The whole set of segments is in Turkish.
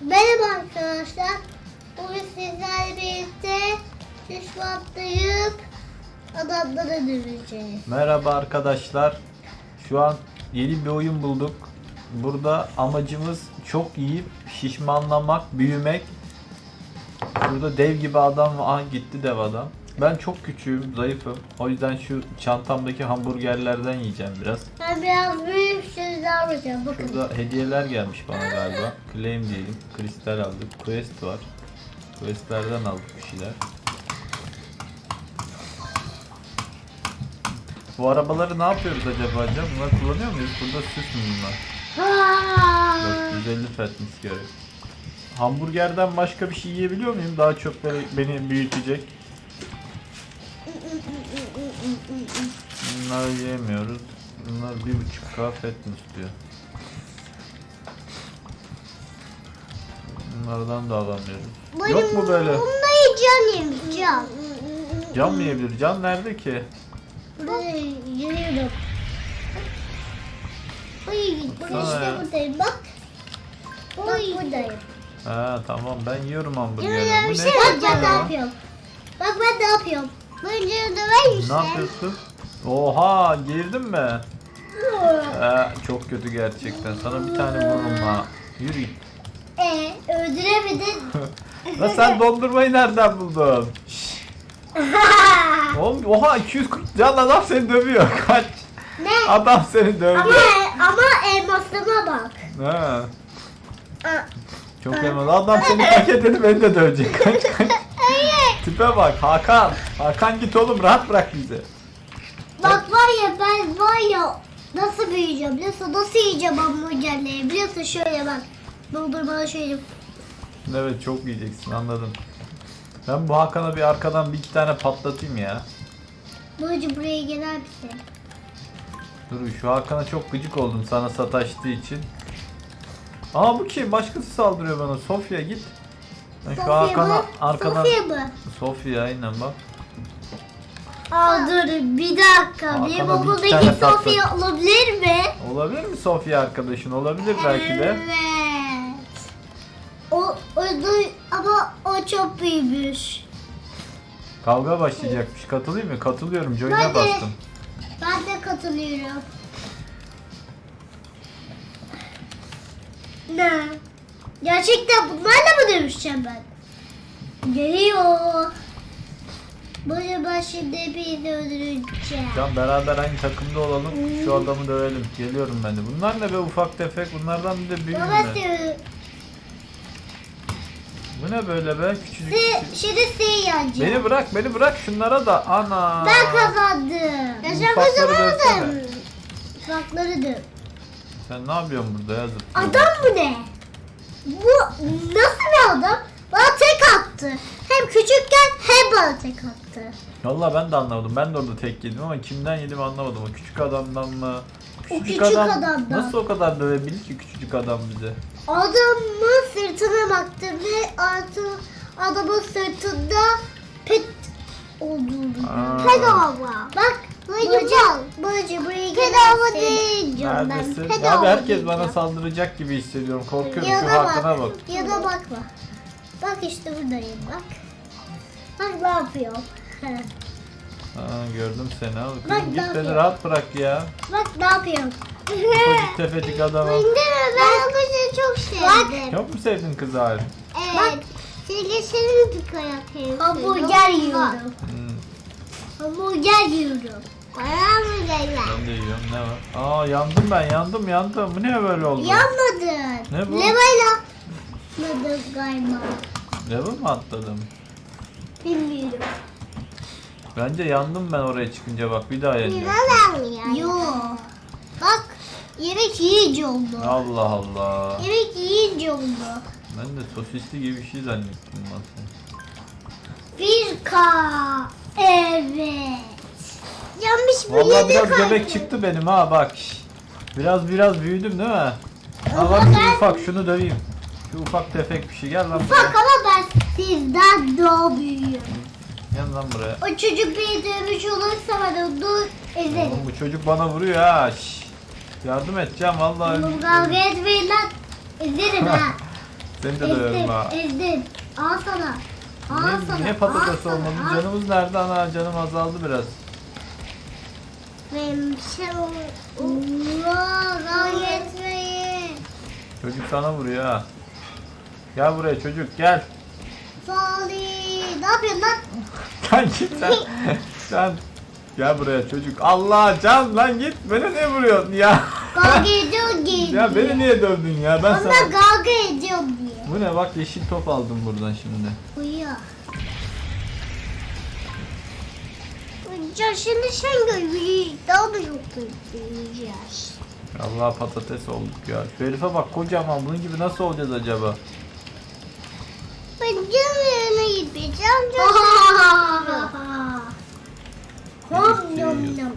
Merhaba arkadaşlar. Bugün sizlerle birlikte düşme atlayıp adamlara döveceğiz. Merhaba arkadaşlar. Şu an yeni bir oyun bulduk. Burada amacımız çok yiyip şişmanlamak, büyümek. Burada dev gibi adam var. Aha gitti dev adam. Ben çok küçüğüm, zayıfım. O yüzden şu çantamdaki hamburgerlerden yiyeceğim biraz. Ben biraz büyük yapacağım. Bakın. Şurada hediyeler gelmiş bana galiba. Claim diyelim. Kristal aldık. Quest var. Questlerden aldık bir şeyler. Bu arabaları ne yapıyoruz acaba Can? Bunları kullanıyor muyuz? Burada süs mü bunlar? Ha! 450 fetmiş göre. Hamburgerden başka bir şey yiyebiliyor muyum? Daha çok böyle beni büyütecek. Bunları yiyemiyoruz. Bunlar bir buçuk k fitness diyor. Bunlardan da alamıyoruz. Yok mu böyle? Bunları can yemiş can. Can mı yiyebilir? Can nerede ki? Buraya yürüyorum. Uy, Baksana işte ya. buradayım bak. Bak buradayım. Ha tamam ben yiyorum Yürü hamburgerleri. Bu ne? şey bak ben ne Ya? yapıyorum. Bak ben ne yapıyorum. Böyle döver işte. Ne yapıyorsun? Oha girdin mi? Ee, çok kötü gerçekten. Sana bir tane vururum ha. Yürü git. E öldüremedin. Lan sen dondurmayı nereden buldun? Oğlum, oha 240 can adam seni dövüyor. Kaç. ne? Adam seni Ama dövüyor. ama elmasıma bak. Ha, Aa, çok elmalı. Adam seni paket edip beni de dövecek. Kaç kaç. Tipe bak Hakan. Hakan git oğlum rahat bırak bizi. Bak var ya ben var ya nasıl büyüyeceğim biliyorsun nasıl yiyeceğim hamburgerleri biliyorsun şöyle bak. Dondurma şöyle. Evet çok yiyeceksin anladım. Ben bu Hakan'a bir arkadan bir iki tane patlatayım ya. Babacım buraya gelir misin? Dur şu Hakan'a çok gıcık oldum sana sataştığı için. Aa bu kim? Başkası saldırıyor bana. Sofya git. Ben şu Sofya Hakan'a mı? arkadan... Sofya mı? Sofya aynen bak. Aa dur bir dakika. Hakan'a Benim bir iki okuldaki tane Sofya olabilir mi? Olabilir mi Sofya arkadaşın? Olabilir belki de. Evet. O, o du- ama o çok büyümüş. Kavga başlayacakmış. Katılayım mı? Katılıyorum. Join'e de. bastım. Ben de katılıyorum. Ne? Gerçekten bunlarla mı dövüşeceğim ben? Geliyor. Ben şimdi birini öldüreceğim. Can beraber aynı takımda olalım. Şu adamı dövelim. Geliyorum ben de. Bunlar ne be ufak tefek? Bunlardan bir de büyük Baba seni, Bu ne böyle be? Küçücük. se- şimdi seni yeneceğim. Beni bırak, beni bırak şunlara da. Ana. Ben kazandım. Ya sen Ufakları dövsene. Ufakları döv. Sen ne yapıyorsun burada ya zıplıyorsun? Adam bu ne? Bu nasıl bir adam? Bana tek attı. Hem küçükken hem bana tek attı. Valla ben de anlamadım. Ben de orada tek yedim ama kimden yedim anlamadım. O küçük adamdan mı? O küçük adamdan. Nasıl o kadar dövebilir ki küçücük adam bize? Adamın sırtına baktım ve artı adamın sırtında pet olduğunu. Aa. Bedava. Bak Bacım, bacım buraya değil diyorum ben. Neredesin? Bedava Abi herkes bana saldıracak gibi hissediyorum. Korkuyorum. Ya Şu da Hakan'a bak. Ya da bakma. Bak işte buradayım bak. Bak ne yapıyor. Aa, gördüm seni abi. Bak, Kızım ne git beni yapıyor? rahat bırak ya. bak ne yapıyor. Ufacık tefecik adama. Ben o kızı çok sevdim. Çok mu sevdin kızı abi? Evet. Bak. Silgisini bir yapayım. Hamburger yiyorum. Hmm, Hamburger yiyorum. Hamburger ben de yiyorum. Ne var? Aa yandım ben yandım yandım. Bu ne böyle oldu? Yanmadın. Ne bu? Levayla. Yanmadın galiba. Level mi atladım? Bilmiyorum. Bence yandım ben oraya çıkınca bak bir daha yanıyorum. Yok. Bak yemek yiyince oldu. Allah Allah. Yemek yiyince oldu. Ben de sosisli gibi bir şey zannettim aslında. Bir K. Evet. Yanmış bu Vallahi yedi biraz göbek çıktı benim ha bak. Biraz biraz büyüdüm değil mi? Ha bak şu ben- ufak şunu döveyim. Şu ufak tefek bir şey gel lan Bak buraya. ama ben sizden daha büyüğüm. Gel lan buraya. O çocuk beni dövmüş olursa ben onu ezerim. Oğlum bu çocuk bana vuruyor ha. şş. Yardım edeceğim vallahi. Oğlum kavga etmeyin lan. Ezerim ha. Seni de döverim ha. Ezdin. Al sana. Al sana. Ne, ne patates sana, olmadı? Canımız nerede ana? Canım azaldı biraz. Benim şey Ulan yetmeyin. Çocuk sana vuruyor ha. Gel buraya çocuk gel. Salih. Ne yapıyorsun lan? Sen git sen. sen gel buraya çocuk. Allah can lan git. Beni niye vuruyorsun ya? Kavga ediyor gibi. ya beni niye dövdün ya? Ben Ondan sana... kavga ediyor diye. Bu ne bak yeşil top aldım buradan şimdi. Uyuyor. Ya şimdi sen gör. Daha da yok göreceğiz. Allah patates olduk ya. Şu herife bak kocaman bunun gibi nasıl olacağız acaba? Ben canına gideceğim. Hop yum yum.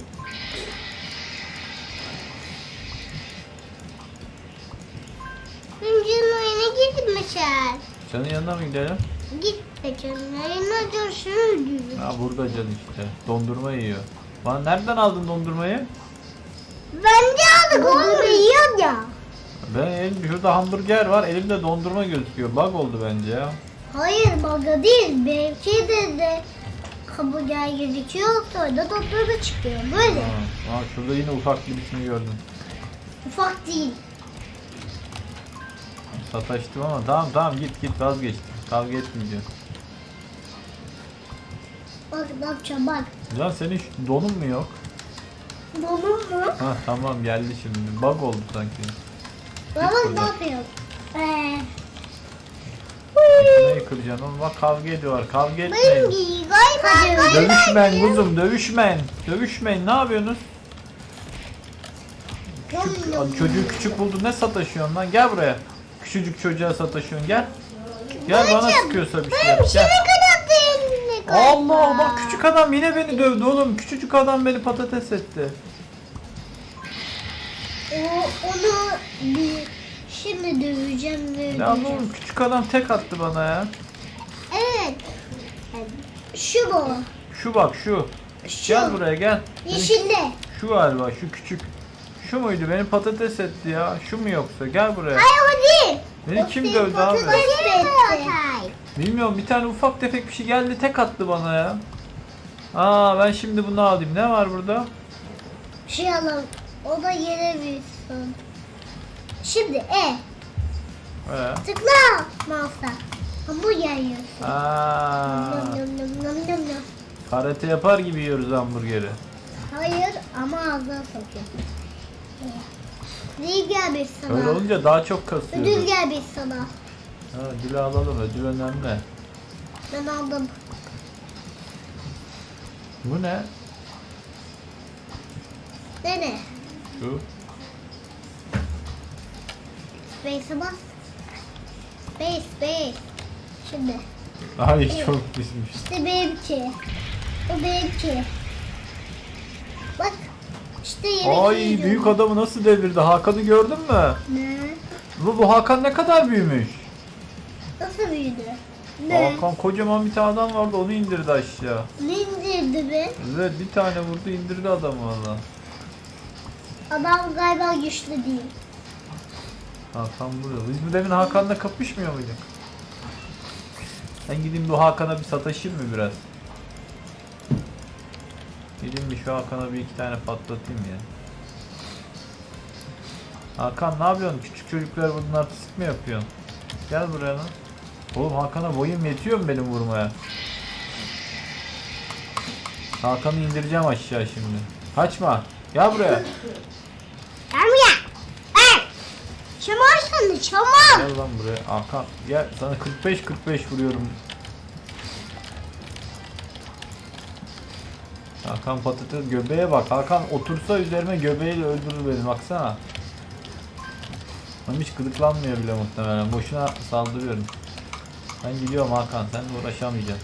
Ben canına gitmişler. Senin yanına mı gidelim? Git be canına dursun. Ha burada can işte. Dondurma yiyor. Bana nereden aldın dondurmayı? Ben de aldık onu yiyorum ya. Ben elim, şurada hamburger var. Elimde dondurma gözüküyor. Bug oldu bence ya. Hayır baga değil. Benimki de de kabuğu gözüküyor. Sonra da doktora çıkıyor. Böyle. Ha, ha, şurada yine ufak birisini gördüm. Ufak değil. Sataştım ama tamam tamam git git vazgeçtim. Kavga etmeyeceğim. Bak yapacağım bak. Can senin şu donun mu yok? Donum mu? Ha tamam geldi şimdi. Bug oldu sanki. Baba ne yapıyor? Eee. Neyi kıracaksın oğlum? Bak kavga ediyorlar. Kavga etmeyin. galiba. Dövüşmeyin kuzum dövüşmeyin. Dövüşmeyin ne yapıyorsunuz? Abi çocuğu küçük buldun ne sataşıyorsun lan gel buraya. Küçücük çocuğa sataşıyorsun gel. Gel bana sıkıyorsa bir şey yap. Gel. Allah bak küçük adam yine beni dövdü oğlum. Küçücük adam beni patates etti. O, onu bir şimdi döveceğim ve Ne oğlum küçük adam tek attı bana ya. Evet. Şu bu. Şu bak şu. Şu. Gel buraya gel. Yeşilli. Şu galiba şu küçük. Şu muydu? Beni patates etti ya. Şu mu yoksa? Gel buraya. Hayır o değil. Beni O kim dövdü abi? patates etti. Bilmiyorum bir tane ufak tefek bir şey geldi tek attı bana ya. Aa ben şimdi bunu alayım. Ne var burada? Şey alalım. O da yere büyüsün. Şimdi E. Ee, Tıkla mouse'a. Hamburger yiyorsun. aa, Nom nom nom nom nom nom. karate yapar gibi yiyoruz hamburgeri. Hayır ama ağzına sokuyorsun. Ödül gelmiş sana. Öyle olunca daha çok Ödül kasıyoruz. gelmiş sana. Ha, ödülü alalım. Ödül önemli. Ben aldım. Bu ne? Nere? Şu. Space'e bas. Space, space. Şimdi. Ay çok pişmiş. İşte benimki. O benimki. Bak. İşte yemek Ay yiyorum. büyük adamı nasıl devirdi? Hakan'ı gördün mü? Ne? Bu, bu Hakan ne kadar büyümüş? Nasıl büyüdü? Ne? Hakan kocaman bir tane adam vardı onu indirdi aşağı. Ne indirdi be? Evet bir tane vurdu indirdi adamı valla. Adam galiba güçlü değil. Hakan burada. Biz bu demin Hakan'la kapışmıyor muyduk? Ben gideyim bu Hakan'a bir sataşayım mı biraz? Gideyim bir şu Hakan'a bir iki tane patlatayım ya. Hakan ne yapıyorsun? Küçük çocuklar bunun artistik mi yapıyorsun? Gel buraya lan. Oğlum Hakan'a boyum yetiyor mu benim vurmaya? Hakan'ı indireceğim aşağı şimdi. Kaçma. Gel buraya. Gel buraya. Hey! Sandı çamur. Gel lan buraya. Hakan gel sana 45-45 vuruyorum. Hakan patates göbeğe bak. Hakan otursa üzerime göbeğiyle öldürür beni baksana. Ama hiç gıdıklanmıyor bile muhtemelen. Boşuna saldırıyorum. Ben gidiyorum Hakan. Seninle uğraşamayacağım.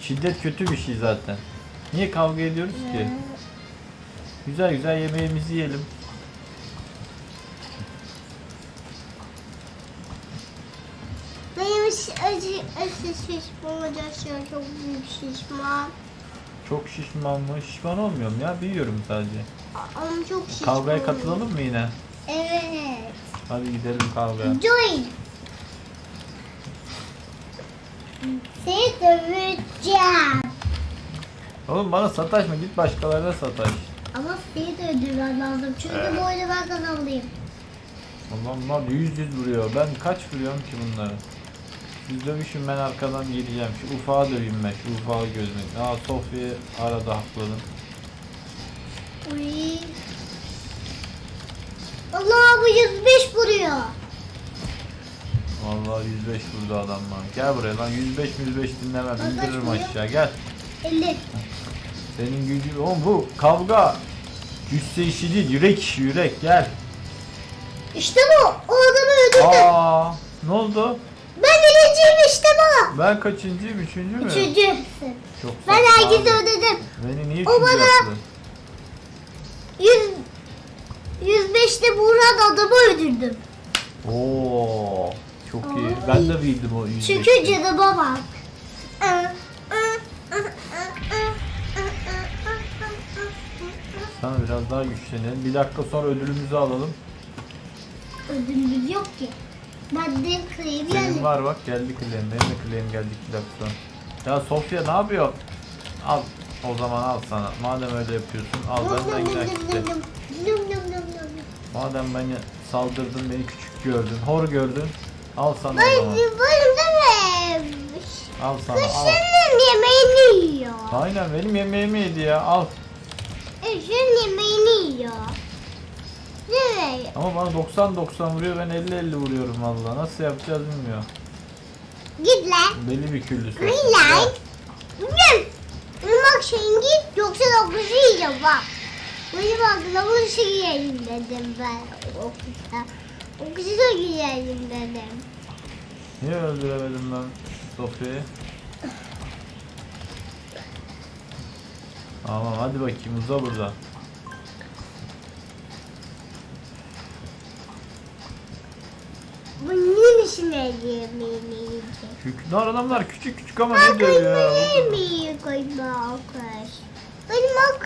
Şiddet kötü bir şey zaten. Niye kavga ediyoruz ki? Güzel güzel yemeğimizi yiyelim. Acı acı şişman olacak şey çok büyük şişman. Çok şişman mı? Şişman olmuyorum ya. Büyüyorum sadece. Ama çok şişman. Kavgaya katılalım mı yine? Evet. Hadi gidelim kavgaya. Join. Seni döveceğim. Oğlum bana sataşma git başkalarına sataş. Ama seni de öldürmen lazım. Çünkü Evet. bu oyunu ben kazanmalıyım. Adamlar yüz yüz vuruyor. Ben kaç vuruyorum ki bunları? Siz dövüşün ben arkadan geleceğim. Şu ufağa döveyim ben. Şu ufağı gözmek. Aa Sofya'yı arada hakladım. Uy. Allah bu 105 vuruyor. Vallahi 105 vurdu adamlar. Gel buraya lan 105 105 dinlemem. Kaç İndiririm vuruyor? aşağı gel. 50. Senin gücün oğlum bu kavga. Güçse işi değil yürek yürek gel. İşte bu. O adamı öldürdüm. Aa ne oldu? Ben birinciyim işte bu. Ben kaçıncıyım? Üçüncü mü? Üçüncüsün. Çok Ben saçma herkesi abi. ödedim. Beni niye O üçüncü bana- yaptı? 100 105'te vuran adamı öldürdüm. Oo çok iyi. Ay. Ben de bildim o 105'i. Çünkü canıma bak. Sana biraz daha güçlenelim. Bir dakika sonra ödülümüzü alalım. Ödülümüz yok ki. Ben de krem Senin yerdim. var bak geldi claim. Benim de claim geldi dakika sonra. Ya Sofya ne yapıyor? Al o zaman al sana. Madem öyle yapıyorsun al benden günah gitti. Madem beni saldırdın beni küçük gördün. Hor gördün. Al sana o Ben zaman. Al sana al. Kışının yemeğini yiyor. Aynen benim yemeğimi yedi ya al. Kışın yemeğini yiyor. Evet. Ama bana 90-90 vuruyor ben 50-50 vuruyorum valla. Nasıl yapacağız bilmiyorum. Git lan. Belli bir küllü Sofya. Green light. Gel. Bak şeyin git yoksa dokuzu yiyeceğim bak. Benim aklıma bu şey yiyelim dedim ben okusa. Okusu da yiyelim dedim. Niye öldüremedim ben Sofya'yı? Tamam hadi bakayım uza burada. Yemeğini yiyecek. Küçük adamlar küçük küçük ama ne diyor ya? kırmızı yemeği koyma okuş. Benim o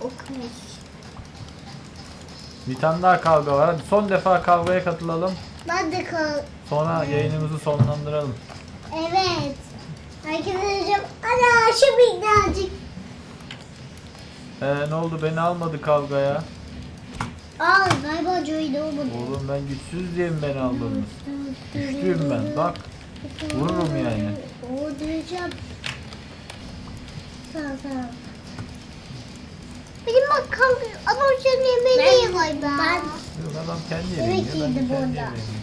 okuş. Bir tane daha kavga var. Hadi son defa kavgaya katılalım. Ben de kal. Sonra yayınımızı sonlandıralım. Evet. Arkadaşım ana şu minnacık. Ee, ne oldu beni almadı kavgaya. Aa galiba Joey'de olmadı. Oğlum ben güçsüz diye mi beni aldınız? Güçlüyüm ben bak. Vururum yani. O diyeceğim. Tamam tamam. Benim bak kanka ama senin yemeğini ye koy ben. Yok adam kendi yemeğini yiyor, ben de yedim kendi orada. yemeğimi.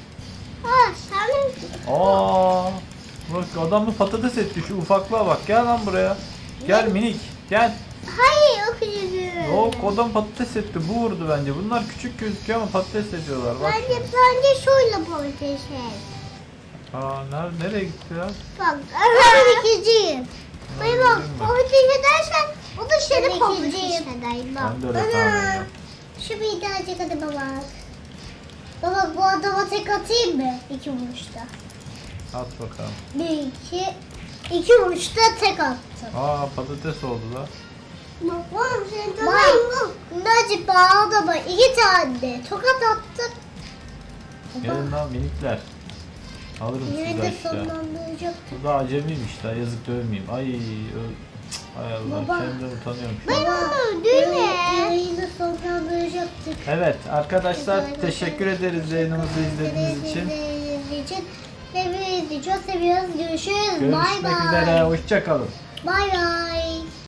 Ha sen Aa, bak adamı patates etti şu ufaklığa bak. Gel lan buraya. Gel minik. Gel. Hayır o adam patates etti. Bu vurdu bence. Bunlar küçük gözüküyor ama patates ediyorlar. Bak. Bence bence şöyle politik şey. Aa, nerede, nereye gitti ya? Bak ben ikinciyim. Benim bak politik edersen o da seni politik eder. Ben de öyle tahmin ediyorum. Şu bir daha hadi baba. Baba bu adama tek atayım mı? İki vuruşta. At bakalım. Bir iki. İki vuruşta tek attım. Aa patates oldu da. Oğlum senin tamam. Necip adama iki tane tokat attım. Gelin lan minikler. Alırım Yine sizi de aşağı. sonlandıracak. Bu da acemiymiş daha yazık dövmeyeyim. Ay, öl... Ay Allah Baba. kendimden utanıyorum şu an. onu öldürme. Yayını sonlandıracaktık. Evet arkadaşlar teşekkür ederiz yayınımızı izlediğiniz için. İzlediğiniz için. Hepinizi çok seviyoruz. Görüşürüz. Bay Görüşmek bay. üzere. Hoşçakalın. Bay bay.